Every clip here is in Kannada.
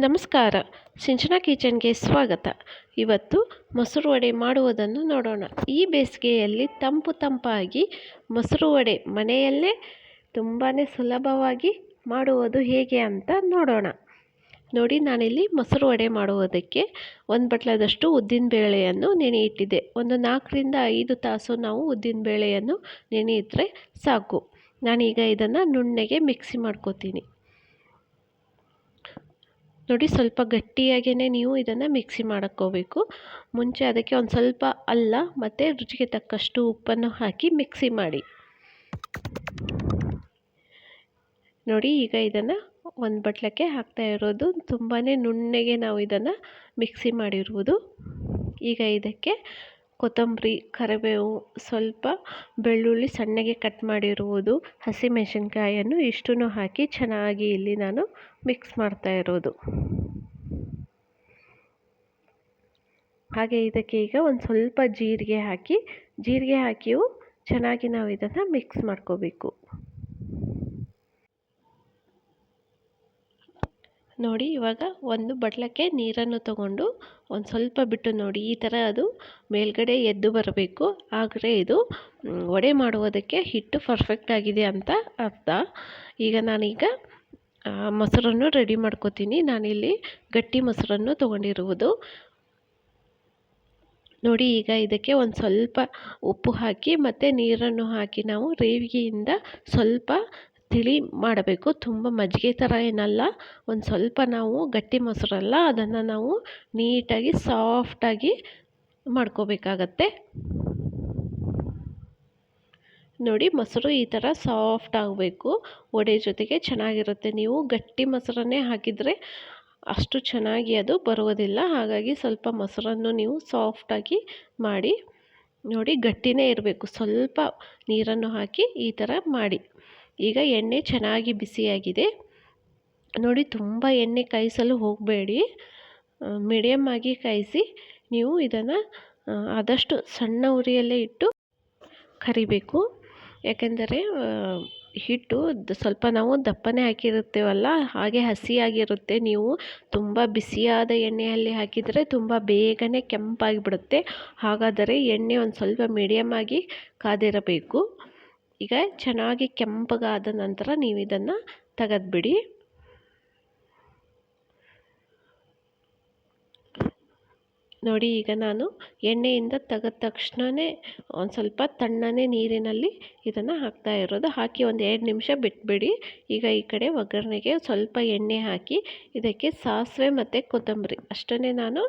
ನಮಸ್ಕಾರ. ಸಿಂಚನ ಕಿಚನ್ಗೆ ಸ್ವಾಗತ. ಇವತ್ತು ಮೊಸರು ವಡೆ ಮಾಡುವುದನ್ನು ನೋಡೋಣ. ಈ ಬೇಸಿಗೆಯಲ್ಲಿ ತಂಪು ತಂಪಾಗಿ ಮೊಸರು ವಡೆ ಮನೆಯಲ್ಲೇ ತುಂಬಾ ಸುಲಭವಾಗಿ ಮಾಡುವುದು ಹೇಗೆ ಅಂತ ನೋಡೋಣ. ನೋಡಿ, ನಾನಿಲ್ಲಿ ಮೊಸರು ವಡೆ ಮಾಡುವುದಕ್ಕೆ ಒಂದು ಬಟ್ಲದಷ್ಟು ಉದ್ದಿನ ಬೇಳೆಯನ್ನು ನೆನೆ ಇಟ್ಟಿದ್ದೆ ಒಂದು ನಾಲ್ಕರಿಂದ ಐದು ತಾಸು ನಾವು ಉದ್ದಿನ ಬೇಳೆಯನ್ನು ನೆನೆ ಇಟ್ಟರೆ ಸಾಕು. ನಾನೀಗ ಇದನ್ನು ನುಣ್ಣಗೆ ಮಿಕ್ಸಿ ಮಾಡ್ಕೋತೀನಿ. ನೋಡಿ ಸ್ವಲ್ಪ ಗಟ್ಟಿಯಾಗೇ ನೀವು ಇದನ್ನು ಮಿಕ್ಸಿ ಮಾಡ್ಕೋಬೇಕು. ಮುಂಚೆ ಅದಕ್ಕೆ ಒಂದು ಸ್ವಲ್ಪ ಅಲ್ಲ, ಮತ್ತು ರುಚಿಗೆ ತಕ್ಕಷ್ಟು ಉಪ್ಪನ್ನು ಹಾಕಿ ಮಿಕ್ಸಿ ಮಾಡಿ. ನೋಡಿ ಈಗ ಇದನ್ನು ಒಂದು ಬಟ್ಲಕ್ಕೆ ಹಾಕ್ತಾ ಇರೋದು. ತುಂಬಾ ನುಣ್ಣಗೆ ನಾವು ಇದನ್ನು ಮಿಕ್ಸಿ ಮಾಡಿರುವುದು. ಈಗ ಇದಕ್ಕೆ ಕೊತ್ತಂಬರಿ, ಕರಿಬೇವು, ಸ್ವಲ್ಪ ಬೆಳ್ಳುಳ್ಳಿ ಸಣ್ಣಗೆ ಕಟ್ ಮಾಡಿರುವುದು ಹಸಿಮೆಣಸಿನ್ಕಾಯನ್ನು ಇಷ್ಟನ್ನು ಹಾಕಿ ಚೆನ್ನಾಗಿ ಇಲ್ಲಿ ನಾನು ಮಿಕ್ಸ್ ಮಾಡ್ತಾ ಇರೋದು. ಹಾಗೆ ಇದಕ್ಕೆ ಈಗ ಒಂದು ಸ್ವಲ್ಪ ಜೀರಿಗೆ ಹಾಕಿ, ಜೀರಿಗೆ ಹಾಕಿಯೂ ಚೆನ್ನಾಗಿ ನಾವು ಇದನ್ನು ಮಿಕ್ಸ್ ಮಾಡ್ಕೋಬೇಕು. ನೋಡಿ, ಇವಾಗ ಒಂದು ಬಟ್ಲಕ್ಕೆ ನೀರನ್ನು ತಗೊಂಡು ಒಂದು ಸ್ವಲ್ಪ ಬಿಟ್ಟು ನೋಡಿ, ಈ ಥರ ಅದು ಮೇಲ್ಗಡೆ ಎದ್ದು ಬರಬೇಕು. ಆದರೆ ಇದು ವಡೆ ಮಾಡುವುದಕ್ಕೆ ಹಿಟ್ಟು ಪರ್ಫೆಕ್ಟ್ ಆಗಿದೆ ಅಂತ ಅರ್ಥ. ಈಗ ನಾನೀಗ ಮೊಸರನ್ನು ರೆಡಿ ಮಾಡ್ಕೋತೀನಿ. ನಾನಿಲ್ಲಿ ಗಟ್ಟಿ ಮೊಸರನ್ನು ತೊಗೊಂಡಿರುವುದು. ನೋಡಿ, ಈಗ ಇದಕ್ಕೆ ಒಂದು ಸ್ವಲ್ಪ ಉಪ್ಪು ಹಾಕಿ ಮತ್ತು ನೀರನ್ನು ಹಾಕಿ ನಾವು ರೇವಿಗೆಯಿಂದ ಸ್ವಲ್ಪ ತಿಳಿ ಮಾಡಬೇಕು. ತುಂಬ ಮಜ್ಜಿಗೆ ಥರ ಏನಲ್ಲ, ಒಂದು ಸ್ವಲ್ಪ ನಾವು ಗಟ್ಟಿ ಮೊಸರಲ್ಲ, ಅದನ್ನು ನಾವು ನೀಟಾಗಿ ಸಾಫ್ಟಾಗಿ ಮಾಡ್ಕೋಬೇಕಾಗತ್ತೆ. ನೋಡಿ, ಮೊಸರು ಈ ಥರ ಸಾಫ್ಟ್ ಆಗಬೇಕು. ವಡೆ ಜೊತೆಗೆ ಚೆನ್ನಾಗಿರುತ್ತೆ. ನೀವು ಗಟ್ಟಿ ಮೊಸರನ್ನೇ ಹಾಕಿದರೆ ಅಷ್ಟು ಚೆನ್ನಾಗಿ ಅದು ಬರುವುದಿಲ್ಲ. ಹಾಗಾಗಿ ಸ್ವಲ್ಪ ಮೊಸರನ್ನು ನೀವು ಸಾಫ್ಟಾಗಿ ಮಾಡಿ, ನೋಡಿ ಗಟ್ಟಿನೇ ಇರಬೇಕು. ಸ್ವಲ್ಪ ನೀರನ್ನು ಹಾಕಿ ಈ ಥರ ಮಾಡಿ. ಈಗ ಎಣ್ಣೆ ಚೆನ್ನಾಗಿ ಬಿಸಿಯಾಗಿದೆ. ನೋಡಿ ತುಂಬ ಎಣ್ಣೆ ಕಾಯಿಸಲು ಹೋಗಬೇಡಿ. ಮೀಡಿಯಮ್ ಆಗಿ ಕಾಯಿಸಿ ನೀವು ಇದನ್ನು ಆದಷ್ಟು ಸಣ್ಣ ಉರಿಯಲ್ಲೇ ಇಟ್ಟು ಕರಿಬೇಕು. ಯಾಕೆಂದರೆ ಹಿಟ್ಟು ಸ್ವಲ್ಪ ನಾವು ದಪ್ಪನೇ ಹಾಕಿರುತ್ತೇವಲ್ಲ, ಹಾಗೆ ಹಸಿಯಾಗಿರುತ್ತೆ. ನೀವು ತುಂಬ ಬಿಸಿಯಾದ ಎಣ್ಣೆಯಲ್ಲಿ ಹಾಕಿದರೆ ತುಂಬ ಬೇಗನೆ ಕೆಂಪಾಗಿಬಿಡುತ್ತೆ. ಹಾಗಾದರೆ ಎಣ್ಣೆ ಒಂದು ಸ್ವಲ್ಪ ಮೀಡಿಯಮ್ ಆಗಿ ಕಾದಿರಬೇಕು. ಈಗ ಚೆನ್ನಾಗಿ ಕೆಂಪಗಾದ ನಂತರ ನೀವು ಇದನ್ನು ತೆಗೆದ್ಬಿಡಿ. ನೋಡಿ, ಈಗ ನಾನು ಎಣ್ಣೆಯಿಂದ ತೆಗೆದ ತಕ್ಷಣವೇ ಒಂದು ಸ್ವಲ್ಪ ತಣ್ಣನೆ ನೀರಿನಲ್ಲಿ ಇದನ್ನು ಹಾಕ್ತಾ ಇರೋದು. ಹಾಕಿ ಒಂದು ಎರಡು ನಿಮಿಷ ಬಿಟ್ಬಿಡಿ. ಈಗ ಈ ಕಡೆ ಒಗ್ಗರಣೆಗೆ ಸ್ವಲ್ಪ ಎಣ್ಣೆ ಹಾಕಿ ಇದಕ್ಕೆ ಸಾಸಿವೆ ಮತ್ತು ಕೊತ್ತಂಬರಿ ಅಷ್ಟನ್ನೇ ನಾನು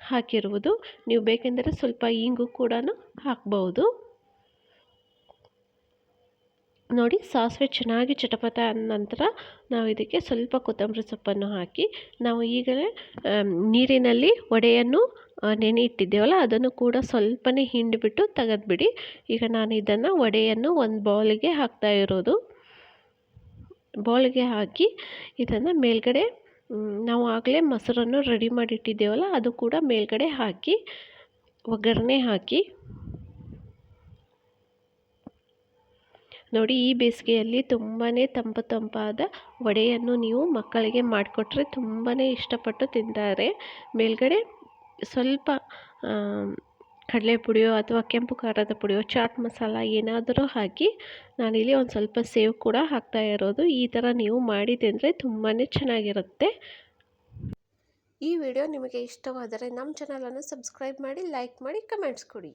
ಹಾಕಿರುವುದು. ನೀವು ಬೇಕೆಂದರೆ ಸ್ವಲ್ಪ ಇಂಗು ಕೂಡ ಹಾಕ್ಬೋದು. ನೋಡಿ ಸಾಸಿವೆ ಚೆನ್ನಾಗಿ ಚಟಪಟ ಆದ ನಂತರ ನಾವು ಇದಕ್ಕೆ ಸ್ವಲ್ಪ ಕೊತ್ತಂಬರಿ ಸೊಪ್ಪನ್ನು ಹಾಕಿ, ನಾವು ಈಗಲೇ ನೀರಿನಲ್ಲಿ ವಡೆಯನ್ನು ನೆನೆ ಇಟ್ಟಿದ್ದೇವಲ್ಲ ಅದನ್ನು ಕೂಡ ಸ್ವಲ್ಪನೇ ಹಿಂಡಿಬಿಟ್ಟು ತೆಗೆದ್ಬಿಡಿ. ಈಗ ನಾನು ಇದನ್ನು ವಡೆಯನ್ನು ಒಂದು ಬೌಲಿಗೆ ಹಾಕ್ತಾ ಇರೋದು. ಬೌಲಿಗೆ ಹಾಕಿ ಇದನ್ನು ಮೇಲ್ಗಡೆ ನಾವು ಆಗಲೇ ಮೊಸರನ್ನು ರೆಡಿ ಮಾಡಿಟ್ಟಿದ್ದೇವಲ್ಲ, ಅದು ಕೂಡ ಮೇಲ್ಗಡೆ ಹಾಕಿ, ಒಗ್ಗರಣೆ ಹಾಕಿ. ನೋಡಿ, ಈ ಬೇಸಿಗೆಯಲ್ಲಿ ತುಂಬಾ ತಂಪು ತಂಪಾದ ವಡೆಯನ್ನು ನೀವು ಮಕ್ಕಳಿಗೆ ಮಾಡಿಕೊಟ್ರೆ ತುಂಬಾ ಇಷ್ಟಪಟ್ಟು ತಿಂತಾರೆ. ಮೇಲ್ಗಡೆ ಸ್ವಲ್ಪ ಕಡಲೆ ಪುಡಿಯೋ ಅಥವಾ ಕೆಂಪು ಖಾರದ ಪುಡಿಯೋ, ಚಾಟ್ ಮಸಾಲ ಏನಾದರೂ ಹಾಕಿ ನಾನಿಲ್ಲಿ ಒಂದು ಸ್ವಲ್ಪ ಸೇವ್ ಕೂಡ ಹಾಕ್ತಾ ಇರೋದು. ಈ ಥರ ನೀವು ಮಾಡಿ ತಿಂದರೆ ತುಂಬಾ ಚೆನ್ನಾಗಿರುತ್ತೆ. ಈ ವಿಡಿಯೋ ನಿಮಗೆ ಇಷ್ಟವಾದರೆ ನಮ್ಮ ಚಾನಲನ್ನು ಸಬ್ಸ್ಕ್ರೈಬ್ ಮಾಡಿ, ಲೈಕ್ ಮಾಡಿ, ಕಮೆಂಟ್ಸ್ ಕೊಡಿ.